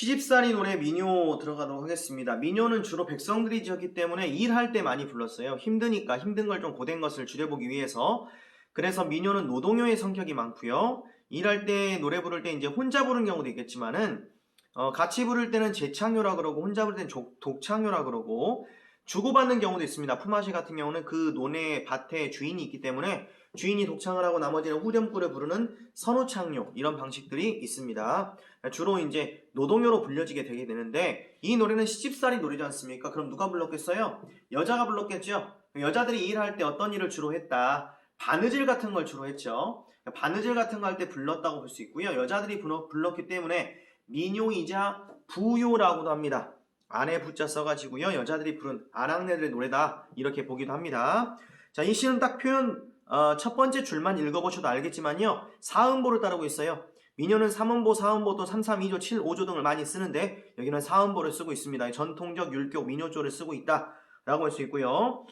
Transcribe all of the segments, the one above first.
시집살이 노래 민요 들어가도록 하겠습니다. 민요는 주로 백성들이 지었기 때문에 일할 때 많이 불렀어요. 힘드니까 힘든 걸 좀 고된 것을 줄여보기 위해서. 그래서 민요는 노동요의 성격이 많고요. 일할 때 노래 부를 때 이제 혼자 부르는 경우도 있겠지만은 어, 같이 부를 때는 재창요라 그러고 혼자 부를 때는 족- 독창요라 그러고 주고받는 경우도 있습니다. 품앗이 같은 경우는 그 논의 밭에 주인이 있기 때문에 주인이 독창을 하고 나머지는 후렴구를 부르는 선우창요 이런 방식들이 있습니다. 주로 이제 노동요로 불려지게 되게 되는데 이 노래는 시집살이 노래지 않습니까? 그럼 누가 불렀겠어요? 여자가 불렀겠죠. 여자들이 일할 때 어떤 일을 주로 했다. 바느질 같은 걸 주로 했죠. 바느질 같은 거 할 때 불렀다고 볼 수 있고요. 여자들이 불렀기 때문에 민요이자 부요라고도 합니다. 안에 부자 써가지고요. 여자들이 부른 아낙네들의 노래다 이렇게 보기도 합니다. 자, 이 시는 딱 표현 어, 첫 번째 줄만 읽어보셔도 알겠지만요. 사음보를 따르고 있어요. 민요는 3음보, 4음보 또 3, 3, 2조, 7, 5조 등을 많이 쓰는데 여기는 4음보를 쓰고 있습니다. 전통적 율교 민요조를 쓰고 있다 라고 할 수 있고요.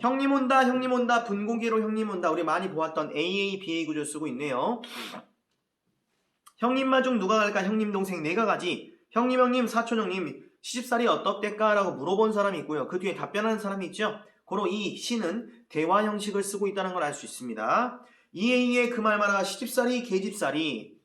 형님 온다, 형님 온다, 분고기로 형님 온다. 우리 많이 보았던 AA, BA 구조 쓰고 있네요. 형님만 중 누가 갈까? 형님 동생 내가 가지. 형님 형님 사촌 형님 시집살이 어떻대까? 라고 물어본 사람이 있고요. 그 뒤에 답변하는 사람이 있죠. 고로 이 시는 대화 형식을 쓰고 있다는 걸 알 수 있습니다. 이에 이에 그말 마라 시집살이 개집살이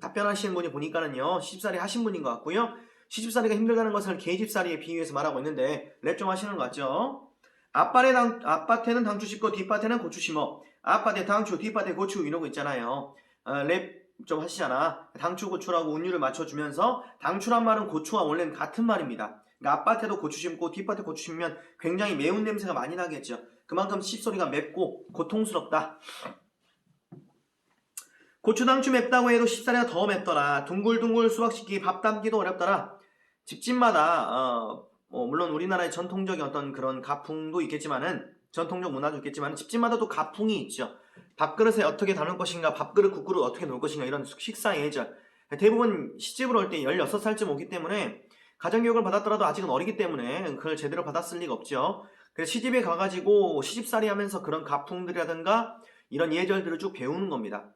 답변하시는 분이 보니까는요 시집살이 하신 분인 것 같고요. 시집살이가 힘들다는 것을 개집살이에 비유해서 말하고 있는데 랩 좀 하시는 것 같죠? 앞밭에 당, 앞밭에는 당추 심고 뒷밭에는 고추 심어 앞밭에 당추 뒷밭에 고추 이러고 있잖아요. 어, 랩 좀 하시잖아. 당추 고추라고 운율을 맞춰주면서 당추란 말은 고추와 원래는 같은 말입니다. 그러니까 앞밭에도 고추 심고 뒷밭에 고추 심으면 굉장히 매운 냄새가 많이 나겠죠. 그만큼 씹소리가 맵고 고통스럽다. 고추당추 맵다고 해도 씹사리가 더 맵더라. 둥글둥글 수박시키 밥 담기도 어렵더라. 집집마다 어, 뭐 물론 우리나라의 전통적인 어떤 그런 가풍도 있겠지만은 전통적 문화도 있겠지만 집집마다 또 가풍이 있죠. 밥그릇에 어떻게 담을 것인가, 밥그릇, 국그릇 어떻게 놓을 것인가 이런 식사 예절. 대부분 시집을 올때 16살쯤 오기 때문에 가정교육을 받았더라도 아직은 어리기 때문에 그걸 제대로 받았을 리가 없죠. 그래서 시집에 가가지고 시집살이 하면서 그런 가풍들이라든가 이런 예절들을 쭉 배우는 겁니다.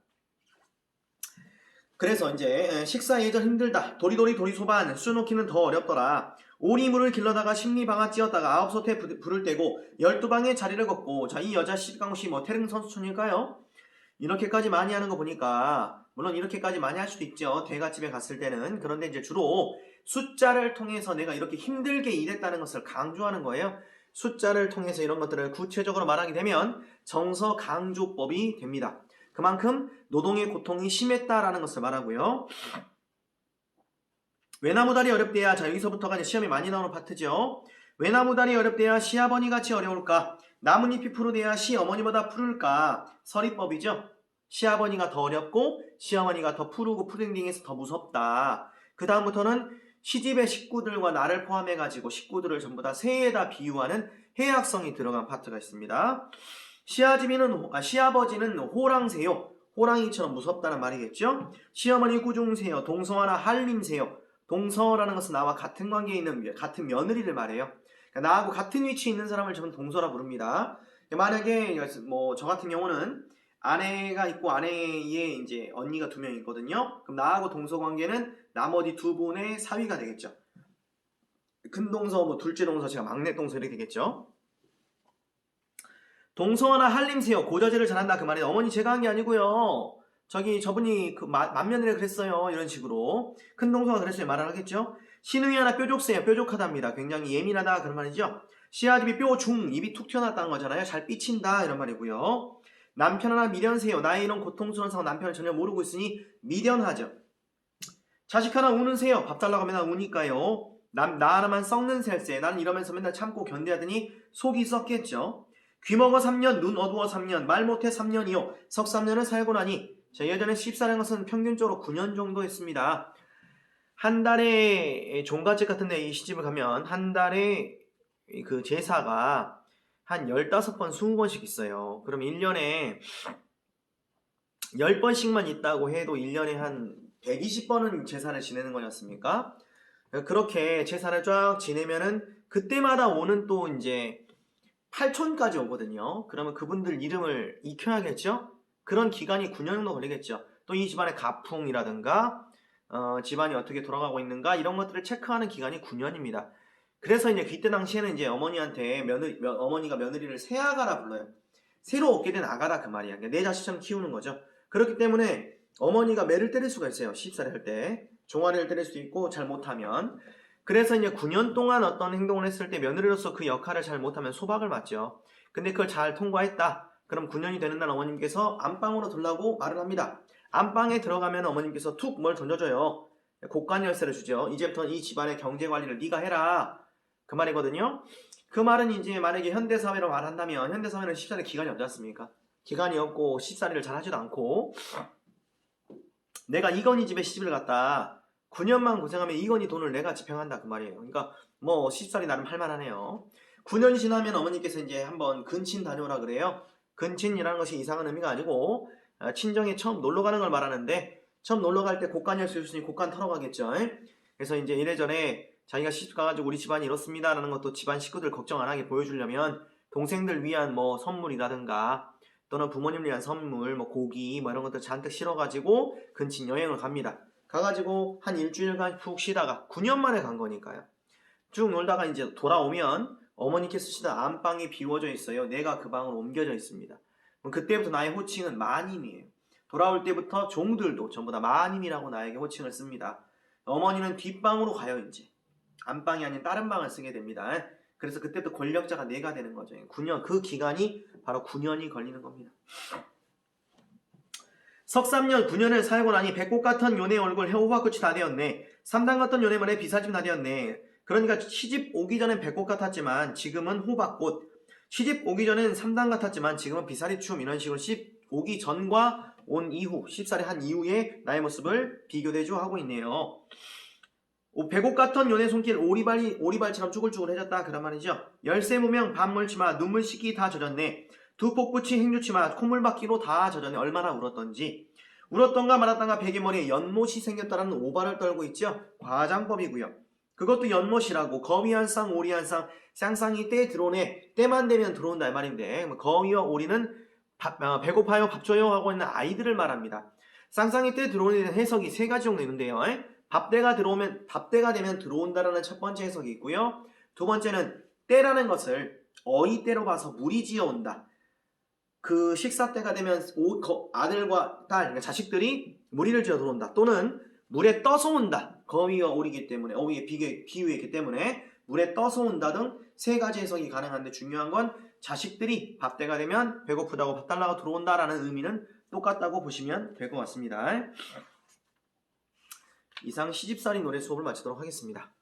그래서 이제 식사 예절 힘들다. 도리도리 도리소반 술 놓기는 더 어렵더라. 오리물을 길러다가 십리방아 찧었다가 아홉 소태 부- 불을 떼고 열두 방의 자리를 걷고 자 이 여자 시강씨 뭐 태릉 선수촌일까요? 이렇게까지 많이 하는 거 보니까 물론 이렇게까지 많이 할 수도 있죠. 대가집에 갔을 때는 그런데 이제 주로 숫자를 통해서 내가 이렇게 힘들게 일했다는 것을 강조하는 거예요. 숫자를 통해서 이런 것들을 구체적으로 말하게 되면 정서 강조법이 됩니다. 그만큼 노동의 고통이 심했다라는 것을 말하고요. 외나무다리 어렵대야 자 여기서부터가 이제 시험에 많이 나오는 파트죠. 외나무다리 어렵대야 시아버니 같이 어려울까? 나뭇잎이 푸르대야 시어머니보다 푸를까? 서리법이죠. 시아버니가 더 어렵고 시어머니가 더 푸르고 푸딩딩해서 더 무섭다. 그 다음부터는 시집의 식구들과 나를 포함해가지고 식구들을 전부 다 새에다 비유하는 해악성이 들어간 파트가 있습니다. 시아집이는 아, 시아버지는 호랑새요. 호랑이처럼 무섭다는 말이겠죠. 시어머니 꾸중새요. 동서하나 한림새요. 동서라는 것은 나와 같은 관계에 있는 같은 며느리를 말해요. 그러니까 나하고 같은 위치에 있는 사람을 저는 동서라 부릅니다. 만약에 뭐 저 같은 경우는 아내가 있고 아내의 이제 언니가 두 명 있거든요. 그럼 나하고 동서 관계는 나머지 두 분의 사위가 되겠죠. 큰 동서, 뭐 둘째 동서, 제가 막내 동서 이렇게 되겠죠. 동서나 한림새요. 고저제를 잘한다 그 말이 어머니 제가 한 게 아니고요. 저기 저분이 그 마- 맏며느리가 그랬어요. 이런 식으로 큰 동서가 그랬어요. 말을 하겠죠. 신우이 하나 뾰족새요. 뾰족하답니다. 굉장히 예민하다 그런 말이죠. 시아집이 뾰중 입이 툭 튀어나왔다는 거잖아요. 잘 삐친다 이런 말이고요. 남편 하나 미련새요. 나의 이런 고통스러운 상황 남편을 전혀 모르고 있으니 미련하죠. 자식 하나 우는 새요. 밥 달라고 하면 우니까요. 남, 나 하나만 썩는 셀세. 나는 이러면서 맨날 참고 견뎌하더니 속이 썩겠죠. 귀먹어 3년, 눈 어두워 3년, 말 못해 3년이요. 석 3년을 살고 나니. 자, 예전에 십사는 것은 평균적으로 9년 정도 했습니다. 한 달에 종갓집 같은 데이 시집을 가면 한 달에 그 제사가 한 15번, 20번씩 있어요. 그럼 1년에 10번씩만 있다고 해도 1년에 한 120번은 제사를 지내는 거였습니까? 그렇게 제사를 쫙 지내면은 그때마다 오는 또 이제 8촌까지 오거든요. 그러면 그분들 이름을 익혀야겠죠? 그런 기간이 9년 정도 걸리겠죠. 또 이 집안의 가풍이라든가 어, 집안이 어떻게 돌아가고 있는가 이런 것들을 체크하는 기간이 9년입니다. 그래서 이제 그때 당시에는 이제 어머니한테 며느리, 며- 어머니가 며느리를 새아가라 불러요. 새로 얻게 된 아가라 그 말이야. 그러니까 내 자식처럼 키우는 거죠. 그렇기 때문에 어머니가 매를 때릴 수가 있어요. 시집살이 할 때. 종아리를 때릴 수도 있고 잘 못하면. 그래서 이제 9년 동안 어떤 행동을 했을 때 며느리로서 그 역할을 잘 못하면 소박을 맞죠. 근데 그걸 잘 통과했다. 그럼 9년이 되는 날 어머님께서 안방으로 들라고 말을 합니다. 안방에 들어가면 어머님께서 툭 뭘 던져줘요. 곡간 열쇠를 주죠. 이제부터 이 집안의 경제 관리를 네가 해라. 그 말이거든요. 그 말은 이제 만약에 현대사회로 말한다면 현대사회는 십살이 기간이 없지 않습니까? 기간이 없고 십살이를 잘 하지도 않고 내가 이건희 집에 시집을 갔다 9년만 고생하면 이건희 돈을 내가 집행한다 그 말이에요. 그러니까 뭐 십살이 나름 할만하네요. 9년이 지나면 어머니께서 이제 한번 근친 다녀오라 그래요. 근친이라는 것이 이상한 의미가 아니고 아, 친정에 처음 놀러 가는 걸 말하는데 처음 놀러 갈 때 곡간 열수 있으니 곡간 털어 가겠죠. 에? 그래서 이제 이래저래 자기가 시집 가가지고 우리 집안이 이렇습니다라는 것도 집안 식구들 걱정 안 하게 보여주려면 동생들 위한 뭐 선물이라든가 또는 부모님 위한 선물, 뭐 고기 뭐 이런 것들 잔뜩 실어가지고 근친 여행을 갑니다. 가가지고 한 일주일간 푹 쉬다가 9년 만에 간 거니까요. 쭉 놀다가 이제 돌아오면 어머니께 쓰시던 안방이 비워져 있어요. 내가 그 방으로 옮겨져 있습니다. 그때부터 나의 호칭은 마님이에요. 돌아올 때부터 종들도 전부 다 마님이라고 나에게 호칭을 씁니다. 어머니는 뒷방으로 가요 이제. 안방이 아닌 다른 방을 쓰게 됩니다. 그래서 그때부터 권력자가 내가 되는 거죠. 9년 그 기간이 바로 9년이 걸리는 겁니다. 석삼년 9년을 살고 나니 배꼽 같은 요네 얼굴 해호박끝이 다 되었네. 삼단 같던 요네 머리에 비사짐 다 되었네. 그러니까 시집 오기 전엔 배꼽 같았지만 지금은 호박꽃. 시집 오기 전엔 삼단 같았지만 지금은 비사리춤 이런 식으로 시집 오기 전과 온 이후, 십살이 한 이후의 나의 모습을 비교대조 하고 있네요. 오, 배곡 같던 연애 손길 오리발이 오리발처럼 쭈글쭈글해졌다 그런 말이죠. 열쇠 무명 밥물치마 눈물 씻기 다 젖었네. 두 폭붙이 행주치마 콧물 받기로 다 젖었네. 얼마나 울었던지. 울었던가 말았던가 베개머리에 연못이 생겼다라는 오바를 떨고 있죠. 과장법이고요. 그것도 연못이라고 거미 한 쌍 오리 한 쌍 쌍쌍이 때 들어오네. 때만 되면 들어온다 이 말인데 뭐 거미와 오리는 밥, 어, 배고파요 밥 줘요 하고 있는 아이들을 말합니다. 쌍쌍이 때 들어오는 해석이 세 가지 정도 있는데요. 에? 밥때가 들어오면 밥때가 되면 들어온다라는 첫 번째 해석이 있고요. 두 번째는 때라는 것을 어이 때로 봐서 물이 지어 온다. 그 식사 때가 되면 오- 거- 아들과 딸, 그러니까 자식들이 무리를 지어 들어온다. 또는 물에 떠서 온다. 거위가 오리기 때문에 어위의 비교, 비유이기 때문에 물에 떠서 온다 등 세 가지 해석이 가능한데 중요한 건 자식들이 밥 때가 되면 배고프다고 밥 달라고 들어온다라는 의미는 똑같다고 보시면 될 것 같습니다. 이상 시집살이 노래 수업을 마치도록 하겠습니다.